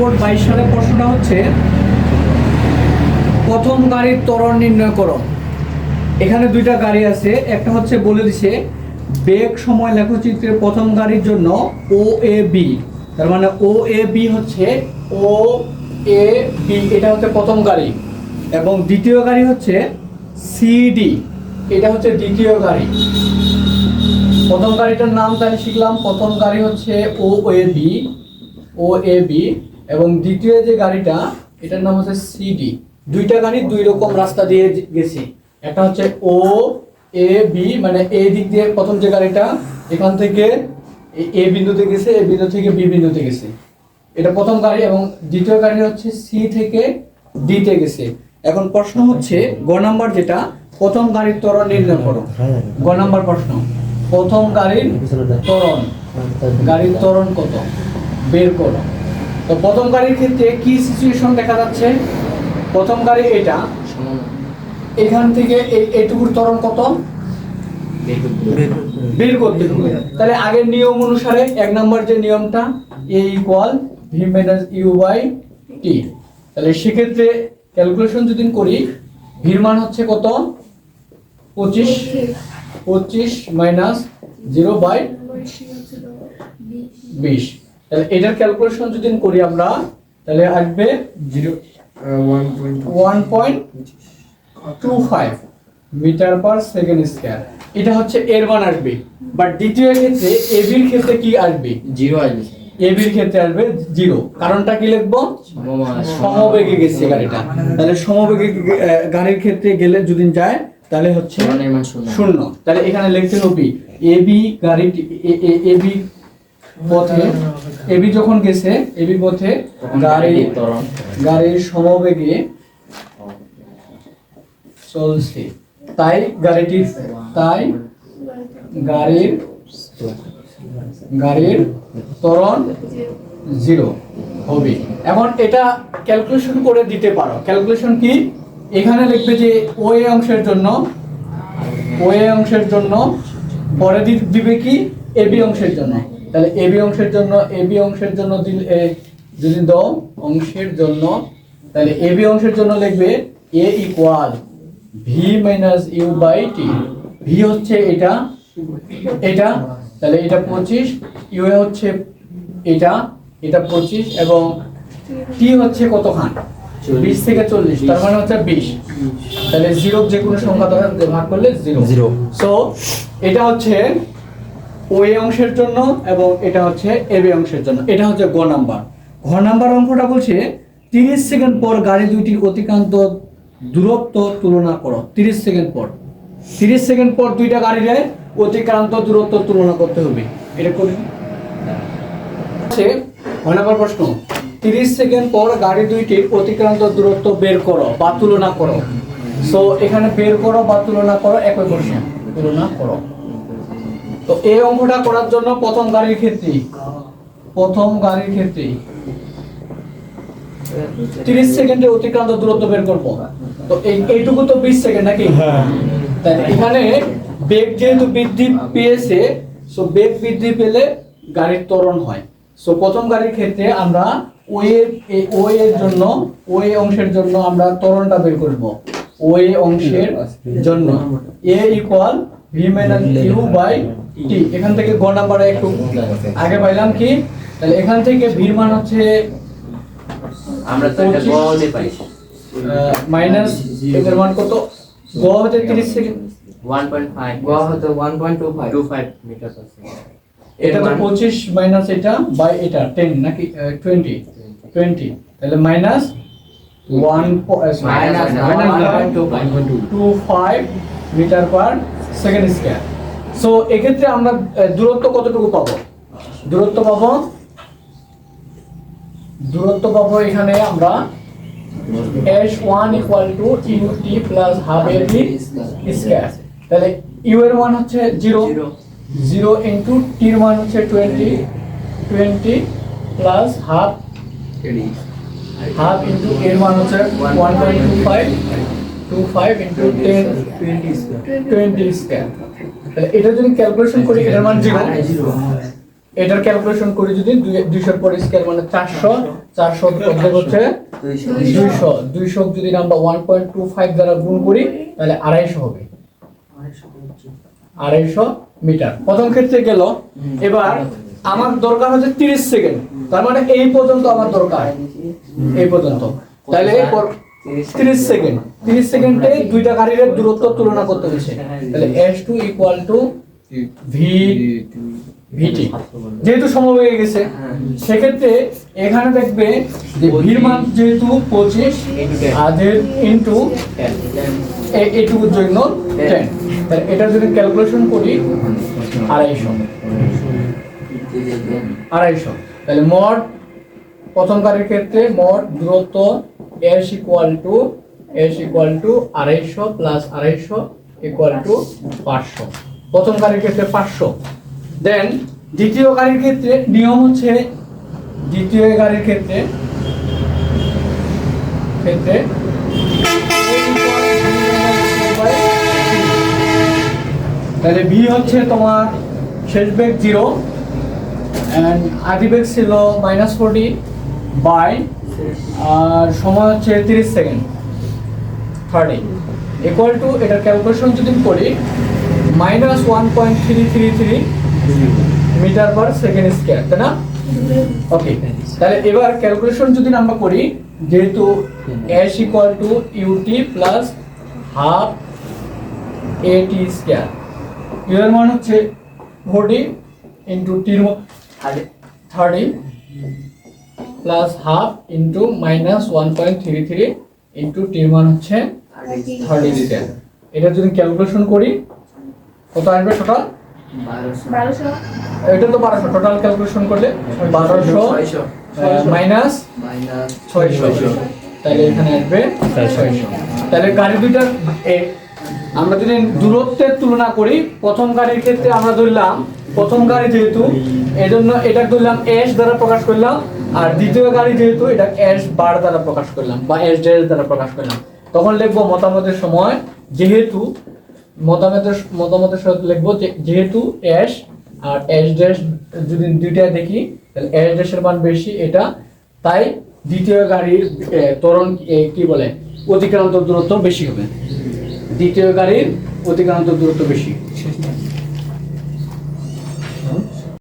Board বাইশ সালের প্রশ্নটা হচ্ছে, প্রথম গাড়ির ত্বরণ নির্ণয় করো। এখানে দুইটা গাড়ি আছে, একটা হচ্ছে বলে দিছে, বেগ সময় লেখচিত্রের প্রথম গাড়ির জন্য ও এ বি তার মানে ও এ বি হচ্ছে ও এ বি এটা হচ্ছে প্রথম গাড়ি। এবং দ্বিতীয় গাড়ি হচ্ছে সিডি এটা হচ্ছে দ্বিতীয় গাড়ি। প্রথম গাড়িটার নাম তাহলে শিখলাম, প্রথম গাড়ি হচ্ছে ও A B O A B এবং দ্বিতীয় যে গাড়িটা, এটার নাম হচ্ছে সিডি দুইটা গাড়ি দুই রকম রাস্তা দিয়ে গেছি। একটা হচ্ছে ও এ বি মানে এ দিক দিয়ে প্রথম যে গাড়িটা, এখান থেকে এ- বিন্দুতে গেছে এ বিন্দু থেকে বি বিন্দুতে গেছে। এটা প্রথম গাড়ি এবং দ্বিতীয় গাড়ি হচ্ছে সি থেকে ডি তে গেছে। এখন প্রশ্ন হচ্ছে, গ নাম্বার যেটা, প্রথম গাড়ির ত্বরণ নির্ণয় করো। গ নাম্বার প্রশ্ন, প্রথম গাড়ির ত্বরণ। গাড়ির ত্বরণ কত? বের করো। তো প্রথম গাড়ির ক্ষেত্রে কি সিচুয়েশন দেখা যাচ্ছে? প্রথম গাড়ি এটা। এখান থেকে এই এইটুকুর ত্বরণ কত? বের করতে হবে। তাহলে আগের নিয়ম অনুসারে এক নম্বর যে নিয়মটা a equal v minus u by t তাহলে সেক্ষেত্রে ক্যালকুলেশন যদি করি ভির মান হচ্ছে কত? পঁচিশ। পঁচিশ মাইনাস জিরো বাই বিশ। তাহলে এটার ক্যালকুলেশন যদি করি আমরা তাহলে আসবে zero one point two five metre per second square এটা হচ্ছে এর মান আসবে। বাট দ্বিতীয় ক্ষেত্রে এবির ক্ষেত্রে কি আসবে? জিরো আসবে। এবির ক্ষেত্রে আসবে জিরো। কারণটা কি লিখব? সমবেগে গেছে গাড়িটা। তাহলে সমবেগে গাড়ির ক্ষেত্রে গেলে যদি যায় তাহলে হচ্ছে মান শূন্য। শূন্য। তাহলে এখানে লিখতে হবে এবি গাড়িটি এবি পথে এবি যখন গেছে এবি পথে গাড়ি গাড়ির সমবেগে চলছে। তাই গাড়িটি তাই গাড়ির গাড়ির ত্বরণ জিরো হবে। এখন এটা ক্যালকুলেশন করে দিতে পারো। ক্যালকুলেশন কি? এখানে লিখবে যে ও এ অংশের জন্য ও এ অংশের জন্য পরে দি- দিবে কি? এবি অংশের জন্য। তাহলে এবি অংশের জন্য এবি অংশের জন্য এ, যদি দাও অংশের জন্য তাহলে এবি অংশের জন্য লিখবে a equal v minus u by t v হচ্ছে এটা এটা তাহলে এটা পঁচিশ ইউ হচ্ছে এটা এটা পঁচিশ এবং টি হচ্ছে কতখান? বিশ থেকে চল্লিশ তার মানে হচ্ছে বিশ। তাহলে জিরো যে কোনো সংখ্যা দ্বারা ভাগ করলে জিরো Zero. সো এটা হচ্ছে ও এ অংশের জন্য এবং এটা হচ্ছে এ বি অংশের জন্য। এটা হচ্ছে গ নাম্বার। ঘ নাম্বার অঙ্কটা বলছে, তিরিশ সেকেন্ড পর গাড়ি দুইটির অতিক্রান্ত দূরত্ব তুলনা করো। তিরিশ সেকেন্ড পর। তিরিশ সেকেন্ড পর দুইটা গাড়ি গাড়ির অতিক্রান্ত দূরত্ব তুলনা করতে হবে। এটা করি। আছে, ঘ নাম্বার প্রশ্ন। তিরিশ সেকেন্ড পর গাড়ি দুইটির অতিক্রান্ত দূরত্ব বের করো বা তুলনা করো। সো এখানে বের করো বা তুলনা করো, একই প্রশ্ন। তুলনা করো। তো এই অঙ্কটা করার জন্য প্রথম গাড়ির ক্ষেত্রে। প্রথম গাড়ির ক্ষেত্রে। তিরিশ সেকেন্ডে অতিক্রান্ত দূরত্ব বের করব। তো এই এইটুকু তো বিশ সেকেন্ড নাকি? তাহলে এখানে বেগ যেহেতু বৃদ্ধি পেয়েছে সো বেগ বৃদ্ধি পেলে গাড়ির ত্বরণ হয়। সো প্রথম গাড়ির ক্ষেত্রে আমরা ওয়ে ও এর জন্য ওয়ে অংশের জন্য আমরা ত্বরণটা বের করব। ওয়ে অংশের জন্য। A equal v minus by t এখান থেকে গ নাম্বারে একটু আগে পাইলাম কি? তাহলে এখান থেকে ভির মান হচ্ছে আমরা তো এটা গ হতে পাই মাইনাস এটার মান কত? গ হতে 30 সেকেন্ড। 1.5 গোয়া হতো one point two five 25 metre per second এটা তো পঁচিশ মাইনাস এটা বাই এটা টেন নাকি টোয়েন্টি টোয়েন্টি তাহলে minus one Minus two five metre per second square so এক্ষেত্রে আমরা দূরত্ব কতটুকু পাবো? দূরত্ব পাবো? দূরত্ব পাবো এখানে আমরা s one equal to u t plus half a t square তাহলে ইউ এর মান হচ্ছে জিরো জিরো ইন্টু টির মান হচ্ছে twenty twenty plus half half into এর মান হচ্ছে one point two five two five into ten twenty square তাহলে এটা যদি ক্যালকুলেশন করি এটার মান জিরো। এটার ক্যালকুলেশন করি যদি দুই- দুইশোর পর স্কেল মানে চারশো চারশো অর্ধেক হচ্ছে দুইশো। দুইশো। যদি আমরা ওয়ান পয়েন্ট টু ফাইভ দ্বারা গুণ করি তাহলে আড়াইশো হবে। আড়াইশো মিটার। প্রথম ক্ষেত্রে গেল। এবার আমার দরকার হচ্ছে তিরিশ সেকেন্ড। তার মানে এই পর্যন্ত আমার দরকার। এই পর্যন্ত। তাহলে তিরিশ সেকেন্ড। তিরিশ সেকেন্ডে দুইটা গাড়ির দূরত্ব তুলনা করতে হচ্ছে। তাহলে s two equal to v v t যেহেতু সময় হয়ে গেছে সেক্ষেত্রে এখানে দেখবে যে ভির মান যেহেতু পঁচিশ আর ইন্টু এইটুকুর জন্য টেন তাহলে এটা যদি ক্যালকুলেশন করি আড়াইশো। আড়াইশো। তাহলে মোট প্রথম গাড়ির ক্ষেত্রে মোট দূরত্ব s equal to s equal to আড়াইশো প্লাস আড়াইশো ইকুয়াল টু পাঁচশো। প্রথম গাড়ির ক্ষেত্রে পাঁচশো। দেন দ্বিতীয় গাড়ির ক্ষেত্রে নিয়ম হচ্ছে, দ্বিতীয় গাড়ির ক্ষেত্রে ক্ষেত্রে তাহলে ভি হচ্ছে তোমার শেষ বেগ জিরো অ্যান্ড আদি বেগ ছিল মাইনাস ফোরটি বাই আর সময় হচ্ছে তিরিশ সেকেন্ড থার্টি ইকুয়াল টু এটার ক্যালকুলেশন যদি করি minus one point three three three metre per second square তাই না? ওকে তাহলে এবার ক্যালকুলেশন যদি আমরা করি, যেহেতু s equal to u t plus half a t square u এর মান হচ্ছে ফোরটি ইন্টু টির thirty plus half into minus one point three three into টির মান হচ্ছে থার্টি স্কোয়ার এটা যদি ক্যালকুলেশন করি কত আসবে টোটাল এটা তো বারোশো টোটাল ক্যালকুলেশন করলে বারোশো মাইনাস ছয়শো। তাহলে এখানে আসবে ছয়শো। তাহলে গাড়ি দুইটার আমরা যদি দূরত্বের তুলনা করি প্রথম গাড়ির ক্ষেত্রে আমরা ধরলাম প্রথম গাড়ি যেহেতু এজন্য এটা ধরলাম এস দ্বারা প্রকাশ করলাম আর দ্বিতীয় গাড়ি যেহেতু এটা এস বার দ্বারা প্রকাশ করলাম বা এস ডেস দ্বারা প্রকাশ করলাম। তখন লিখব মতামতের সময় যেহেতু মতামতের মতামতের সাথে লিখব যেহেতু এস আর এস ড্যাশ যদি দুইটা দেখি তাহলে এস ড্যাশের মান বেশি এটা। তাই দ্বিতীয় গাড়ির এ, ত্বরণ কি বলে? অতিক্রান্ত দূরত্ব বেশি হবে। দ্বিতীয় গাড়ির অতিক্রান্ত দূরত্ব বেশি।